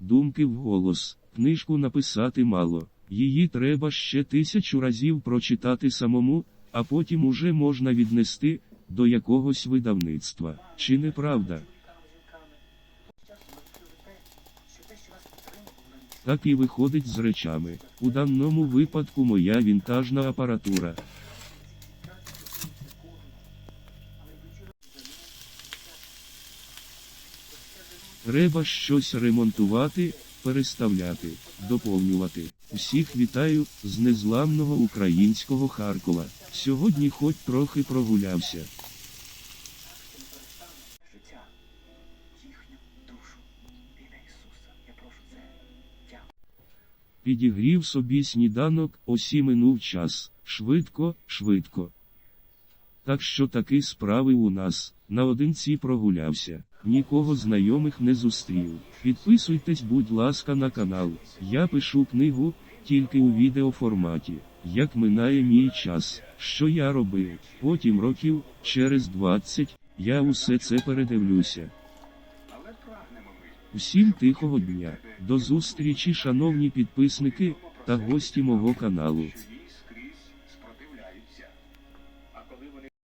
думки вголос. Книжку написати мало. Її треба ще тисячу разів прочитати самому, а потім уже можна віднести до якогось видавництва. Чи не правда? Так і виходить з речами. У даному випадку моя вінтажна апаратура. Треба щось ремонтувати, переставляти, доповнювати. Всіх вітаю з незламного українського Харкова. Сьогодні хоч трохи прогулявся. Підігрів собі сніданок, осі минув час. Швидко, швидко. Так що таки справи у нас наодинці прогулявся, нікого знайомих не зустрів. Підписуйтесь, будь ласка, на канал. Я пишу книгу тільки у відеоформаті. Як минає мій час, що я робив? Потім років, через 20, я усе це передивлюся. Усім тихого дня, до зустрічі, шановні підписники та гості мого каналу.